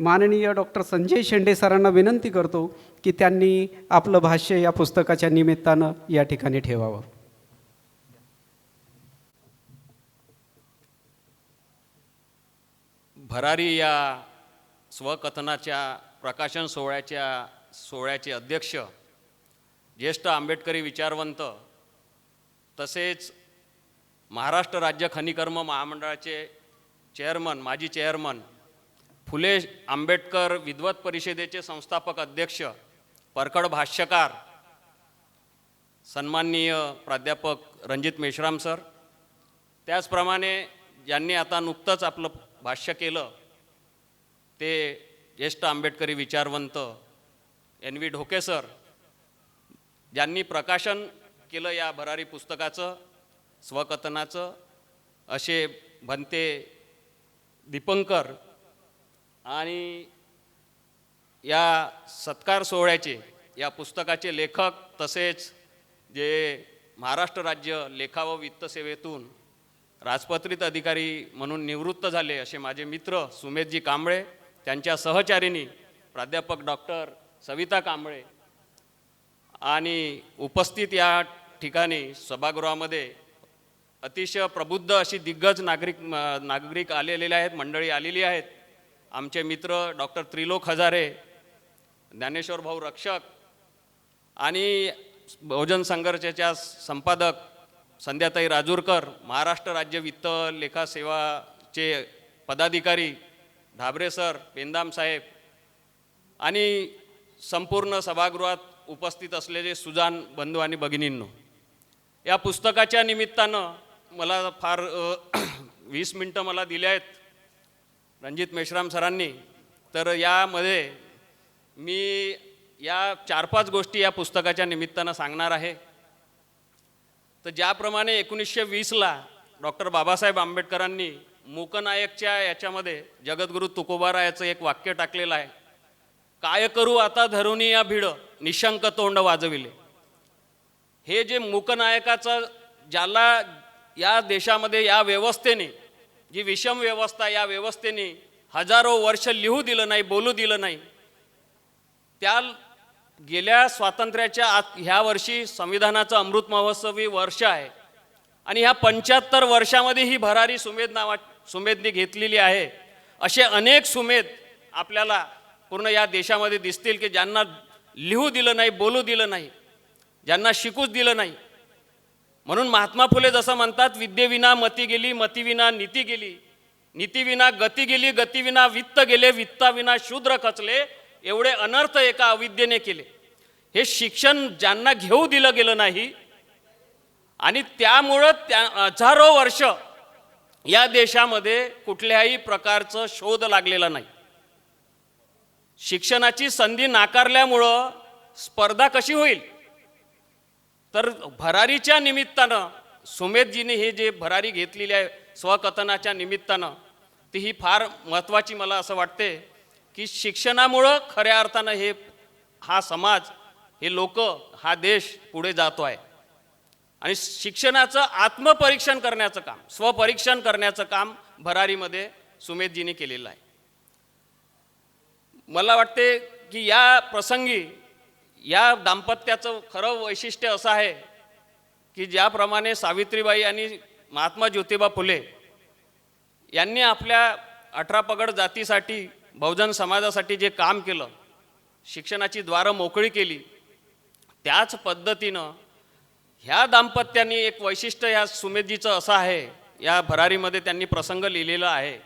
माननीय डॉक्टर संजय शेंडे सरांना विनंती करतो की त्यांनी आपलं भाष्य या पुस्तकाच्या निमित्तानं या ठिकाणी ठेवावं. भरारी या स्वकथनाच्या प्रकाशन सोहळ्याच्या सोहळ्याचे अध्यक्ष ज्येष्ठ आंबेडकरी विचारवंत तसेच महाराष्ट्र राज्य खनिकर्म महामंडळाचे चेअरमन माजी चेअरमन फुले आंबेडकर विद्वत परिषदेचे संस्थापक अध्यक्ष परखड भाष्यकार सन्माननीय प्राध्यापक रणजित मेश्राम सर. त्याचप्रमाणे ज्यांनी आता नुकतंच आपलं भाष्य केलं ते ज्येष्ठ आंबेडकरी विचारवंत एन व्ही ढोके सर ज्यांनी प्रकाशन केलं या भरारी पुस्तकाचं स्वकथनाचं असे भंते दीपंकर आणि या सत्कार सोहळ्याचे या पुस्तकाचे लेखक तसेच जे महाराष्ट्र राज्य लेखा व वित्त सेवेतून राजपत्रित अधिकारी म्हणून निवृत्त झाले असे माझे मित्र सुमेधजी कांबळे त्यांच्या सहचारिणी प्राध्यापक डॉक्टर सविता कांबळे आणि उपस्थित या ठिकाणी सभागृहामध्ये अतिशय प्रबुद्ध अशी दिग्गज नागरिक नागरिक आलेले आहेत मंडळी आलेली आहेत. आमचे मित्र डॉक्टर त्रिलोक हजारे ज्ञानेश्वर भाऊ रक्षक आणि बहुजन संघर्षाच्या संपादक संध्याताई राजूरकर महाराष्ट्र राज्य वित्त लेखा सेवाचे पदाधिकारी ढाबरे सर पेंदाम साहेब आणि संपूर्ण सभागृहात उपस्थित असलेले सुजान बंधू आणि भगिनींनो या पुस्तकाच्या निमित्तानं मला फार वीस मिनटं मला दिले आहेत. रणजित मेश्राम सरांनी. तर यामध्ये मी या चार पाच गोष्टी या पुस्तकाच्या निमित्तानं सांगणार आहे. तर ज्याप्रमाणे एकोणीसशे वीसला डॉक्टर बाबासाहेब आंबेडकरांनी मूकनायकच्या याच्यामध्ये जगद्गुरू तुकोबारायाचं एक वाक्य टाकलेलं आहे. काय करू आता धरुनी या भिड? निशंक तोंड वाजविले. हे जे मूकनायकाचं ज्याला या देशामध्ये या व्यवस्थेने जी विषम व्यवस्था या व्यवस्थेने हजारो वर्ष लिहू दिलं नाही बोलू दिलं नाही त्या गेल्या स्वातंत्र्याच्या आत ह्या वर्षी संविधानाचं अमृत महोत्सवी वर्ष आहे. आणि ह्या पंच्याहत्तर वर्षामध्ये ही भरारी सुमेध नावा सुमेधने घेतलेली आहे. असे अनेक सुमेध आपल्याला पूर्ण या देशामध्ये दिसतील की ज्यांना लिहू दिलं नाही बोलू दिलं नाही ज्यांना शिकूच दिलं नाही. म्हणून महात्मा फुले जसं म्हणतात विद्येविना मती गेली मतीविना नीती गेली नीतीविना गती गेली गतीविना वित्त गेले वित्ताविना शूद्र खचले एवढे अनर्थ एका अविद्येने केले. हे शिक्षण ज्यांना घेऊ दिलं गेलं नाही आणि त्यामुळं त्या हजारो वर्ष या देशामध्ये कुठल्याही प्रकारचं शोध लागलेला नाही. शिक्षणाची संधी नाकारल्यामुळं स्पर्धा कशी होईल? तर भरारीच्या निमित्तानं सुमेधजीने हे जे भरारी घेतलेली आहे स्वकथनाच्या निमित्तानं ती ही फार महत्त्वाची मला असं वाटते की शिक्षणामुळं खऱ्या अर्थानं हे हा समाज हे लोक हा देश पुढे जातो आहे. आणि शिक्षणाचं आत्मपरीक्षण करण्याचं काम स्वपरीक्षण करण्याचं काम भरारीमध्ये सुमेधजीने केलेलं आहे. मला वाटते की या प्रसंगी या दाम्पत्याचं खरं वैशिष्ट्य असं आहे की ज्याप्रमाणे सावित्रीबाई आणि महात्मा ज्योतिबा फुले यांनी आपल्या अठरा पगड जातीसाठी बहुजन समाजासाठी जे काम केलं शिक्षणाची द्वारं मोकळी केली त्याच पद्धतीनं ह्या दाम्पत्याने एक वैशिष्ट्य ह्या सुमेधजीचं असं आहे या भरारीमध्ये त्यांनी प्रसंग लिहिलेला आहे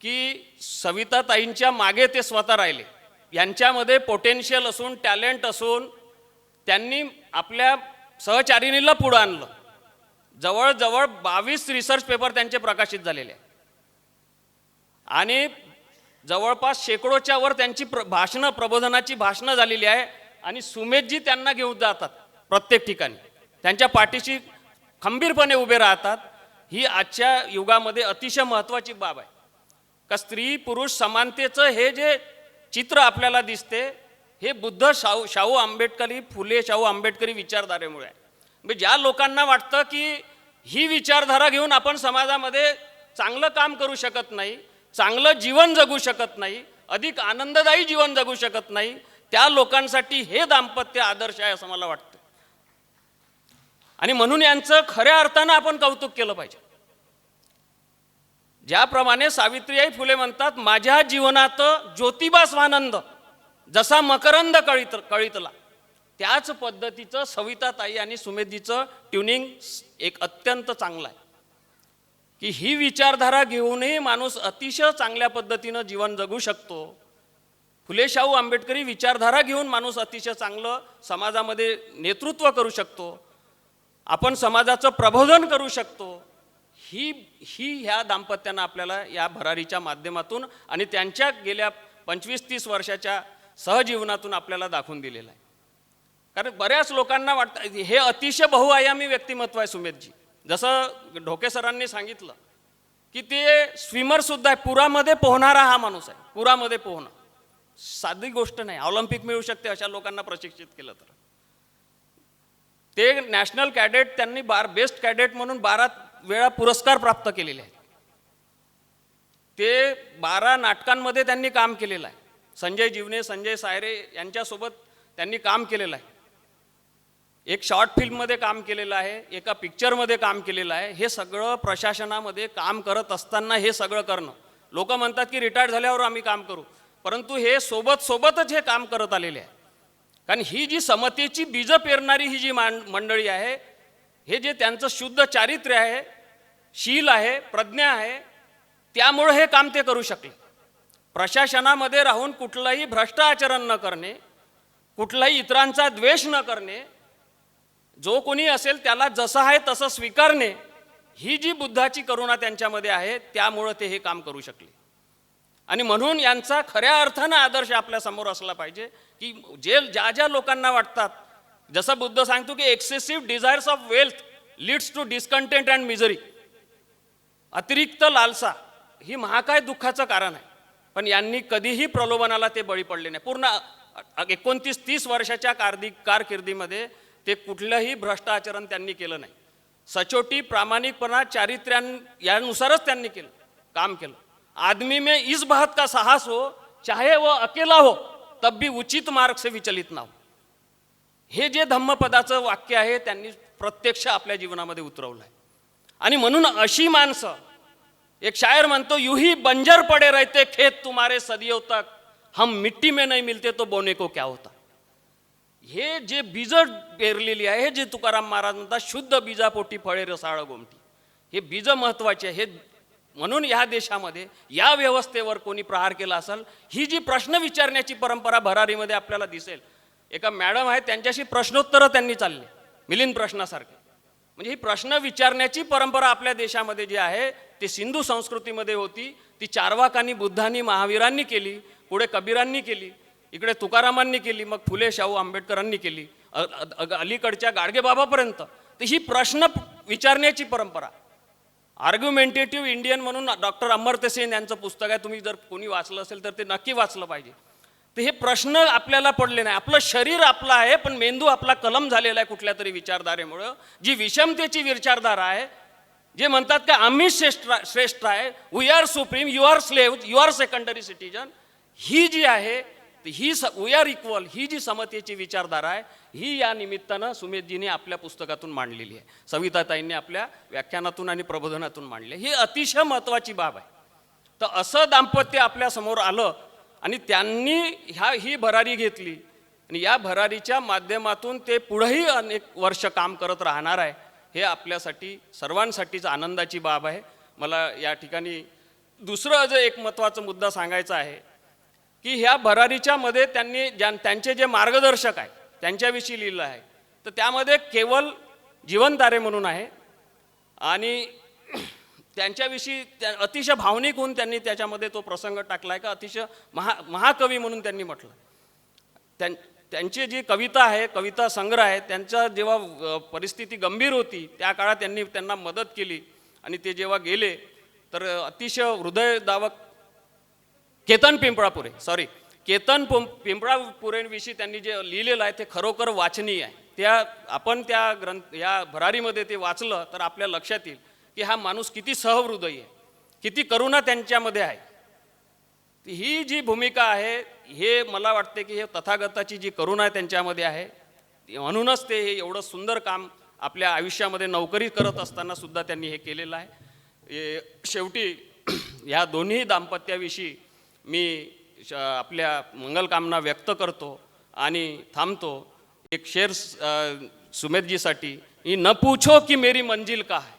की सविताताईंच्या मागे ते स्वतः राहिले. यांच्यामध्ये पोटेन्शियल असून टॅलेंट असून त्यांनी आपल्या सहचारिणीला पुढं आणलं. जवळजवळ बावीस रिसर्च पेपर त्यांचे प्रकाशित झालेले आहे आणि जवळपास शेकडोच्या वर त्यांची प्र भाषणं प्रबोधनाची भाषणं झालेली आहे. आणि सुमेधजी त्यांना घेऊन जातात प्रत्येक ठिकाणी. त्यांच्या पाठीशी खंबीरपणे उभे राहतात. ही आजच्या युगामध्ये अतिशय महत्त्वाची बाब आहे. का स्त्री पुरुष समानतेचं हे जे चित्र आपल्याला दिसते. हे बुद्ध शाहू शाहू आंबेडकरी फुले शाहू आंबेडकरी विचारधारेमुळे आहे. म्हणजे ज्या लोकांना वाटतं की ही विचारधारा घेऊन आपण समाजामध्ये चांगलं काम करू शकत नाही चांगलं जीवन जगू शकत नाही अधिक आनंददायी जीवन जगू शकत नाही त्या लोकांसाठी हे दाम्पत्य आदर्श आहे असं मला वाटतं. आणि म्हणून यांचं खऱ्या अर्थानं आपण कौतुक केलं पाहिजे. ज्याप्रमाणे सावित्रीबाई फुले म्हणतात माझ्या जीवनात ज्योतिबा स्वानंद जसा मकरंद कळीत कळीतला. त्याच पद्धतीचं सविताताई आणि सुमेधीचं ट्युनिंग एक अत्यंत चांगलं आहे. की ही विचारधारा घेऊनही माणूस अतिशय चांगल्या पद्धतीनं जीवन जगू शकतो. फुले शाहू आंबेडकरी विचारधारा घेऊन माणूस अतिशय चांगलं समाजामध्ये नेतृत्व करू शकतो. आपण समाजाचं प्रबोधन करू शकतो. ही ही ह्या दाम्पत्यानं आपल्याला या भरारीच्या माध्यमातून आणि त्यांच्या गेल्या पंचवीस तीस वर्षाच्या सहजीवनातून आपल्याला दाखवून दिलेलं आहे. कारण बऱ्याच लोकांना वाटतं हे अतिशय बहुआयामी व्यक्तिमत्व आहे सुमेधजी. जसं ढोके सरांनी सांगितलं की ते स्विमरसुद्धा आहे पुरामध्ये पोहणारा हा माणूस आहे पुरामध्ये पोहणं. साधी गोष्ट नाही ऑलिम्पिक मिळू शकते अशा लोकांना प्रशिक्षित केलं तर. ते नॅशनल कॅडेट त्यांनी बार बेस्ट कॅडेट म्हणून बारा वेळा पुरस्कार प्राप्त केलेले आहेत. ते बारा नाटकांमध्ये त्यांनी काम केलेलं आहे. संजय जीवने संजय सायरे यांच्यासोबत त्यांनी काम केलेलं आहे. एक शॉर्ट फिल्ममध्ये काम केलेलं आहे एका पिक्चरमध्ये काम केलेलं आहे. हे सगळं प्रशासनामध्ये काम करत असताना हे सगळं करणं. लोक म्हणतात की रिटायर झाल्यावर आम्ही काम करू. परंतु हे सोबत सोबतच हे काम करत आलेले आहे. कारण ही जी समतेची बीजं पेरणारी ही जी मां मंडळी आहे हे जे त्यांचं शुद्ध चारित्र्य आहे शील आहे प्रज्ञा आहे त्यामुळं हे काम ते करू शकले. प्रशासनामध्ये राहून कुठलंही भ्रष्ट आचरण न करणे कुठलाही इतरांचा द्वेष न करणे जो कोणी असेल त्याला जसं आहे तसं स्वीकारणे ही जी बुद्धाची करुणा त्यांच्यामध्ये आहे त्यामुळं ते हे काम करू शकले. आणि म्हणून यांचा खऱ्या अर्थानं आदर्श आपल्यासमोर असला पाहिजे की जे ज्या ज्या लोकांना वाटतात जसं बुद्ध सांगतो की excessive desires of wealth leads to discontent and misery अतिरिक्त लालसा ही महाकाय दुःखाचं कारण आहे. पण यांनी कधीही प्रलोभनाला ते बळी पडले नाही. पूर्ण एकोणतीस तीस वर्षाच्या कारदी कारकिर्दीमध्ये ते कुठलंही भ्रष्टाचरण त्यांनी केलं नाही. सचोटी प्रामाणिकपणा चारित्र्यां यानुसारच त्यांनी केलं काम केलं. आदमी में इस बात का साहस हो चाहे वो अकेला हो तब भी उचित मार्ग से विचलित ना हो. हे जे धम्मपदाचं वाक्य आहे त्यांनी प्रत्यक्ष आपल्या जीवनामध्ये उतरवलं आहे आणि म्हणून अशी माणसं एक शायर म्हणतो युही बंजर पडे रहते खेत तुम्हारे सदियों तक हम मिट्टी में नहीं मिलते तो बोने को क्या होता? हे जे बीज पेरलेली आहे जे तुकाराम महाराज म्हणतात शुद्ध बीजापोटी फळे रसाळ गोमटी. हे बीज महत्त्वाचे आहे. हे म्हणून या देशामध्ये या व्यवस्थेवर कोणी प्रहार केला असेल ही जी प्रश्न विचारण्याची परंपरा भरारीमध्ये आपल्याला दिसेल एका मॅडम आहेत त्यांच्याशी प्रश्नोत्तरं त्यांनी चालले मिलिंद प्रश्नासारखे. म्हणजे ही प्रश्न विचारण्याची परंपरा आपल्या देशामध्ये जी आहे ती सिंधू संस्कृतीमध्ये होती ती चारवाकांनी बुद्धांनी महावीरांनी केली पुढे कबीरांनी केली इकडे तुकारामांनी केली मग फुले शाहू आंबेडकरांनी केली अलीकडच्या गाडगेबाबापर्यंत तर ही प्रश्न विचारण्याची परंपरा. आर्ग्युमेंटेटिव्ह इंडियन म्हणून डॉक्टर अमर्त्य सेन यांचं पुस्तक आहे तुम्ही जर कोणी वाचलं असेल तर ते नक्की वाचलं पाहिजे. तर हे प्रश्न आपल्याला पडले नाही. आपलं शरीर आपलं आहे पण मेंदू आपला कलम झालेला आहे कुठल्या तरी विचारधारेमुळं. जी विषमतेची विचारधारा आहे जे म्हणतात का आम्ही श्रेष्ठ श्रेष्ठ आहे we are supreme you are slave you are secondary citizen ही जी आहे ही ही वी आर इक्वल ही जी समतेची विचारधारा आहे ही या निमित्तानं सुमेधजीने आपल्या पुस्तकातून मांडलेली आहे. सविताताईंनी आपल्या व्याख्यानातून आणि प्रबोधनातून मांडली. ही अतिशय महत्त्वाची बाब आहे. तर असं दाम्पत्य आपल्यासमोर आलं आणि त्यांनी ह्या ही भरारी घेतली. आणि या भरारीच्या माध्यमातून ते पुढंही अनेक वर्ष काम करत राहणार आहे. हे आपल्यासाठी सर्वांसाठीच आनंदाची बाब आहे. मला या ठिकाणी दुसरं जे एक महत्त्वाचा मुद्दा सांगायचा आहे की ह्या भरारीच्या मध्ये त्यांनी ज्या त्यांचे जे मार्गदर्शक आहे त्यांच्याविषयी लिहिलं आहे. तर त्यामध्ये केवळ जीवनतारे म्हणून आहे आणि त्यांच्याविषयी त्या अतिशय भावनिक होऊन त्यांनी त्याच्यामध्ये तो प्रसंग टाकला आहे का? अतिशय महा महाकवी म्हणून त्यांनी म्हटलं. त्यां त्यांची जी कविता आहे कविता संग्रह आहे त्यांचा जेव्हा परिस्थिती गंभीर होती त्या काळात त्यांनी त्यांना मदत केली आणि ते जेव्हा गेले तर अतिशय हृदयदावक केतन पिंपळापुरे सॉरी केतन पुं पिंपळापुरेविषयी त्यांनी जे लिहिलेलं आहे ते खरोखर वाचनीय आहे. त्या आपण त्या ग्रंथ या भरारीमध्ये ते वाचलं तर आपल्या लक्षात येईल. की हा माणूस किती सहवृदय आहे किती करुणा त्यांच्यामध्ये आहे. ही जी भूमिका आहे हे मला वाटते की हे तथागताची जी करुणा आहे त्यांच्यामध्ये आहे म्हणूनच ते हे एवढं सुंदर काम आपल्या आयुष्यामध्ये नोकरी करत असताना सुद्धा त्यांनी हे केलेलं आहे. शेवटी ह्या दोन्ही दाम्पत्याविषयी मी श- आपल्या मंगलकामना व्यक्त करतो आणि थांबतो. एक शेर सुमेधजीसाठी ही न पूछो की मेरी मंजिल का है?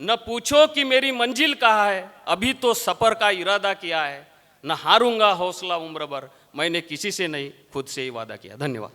न पूछो कि मेरी मंजिल कहाँ है अभी तो सफ़र का इरादा किया है। न हारूंगा हौसला उम्र भर मैंने किसी से नहीं खुद से ही वादा किया। धन्यवाद।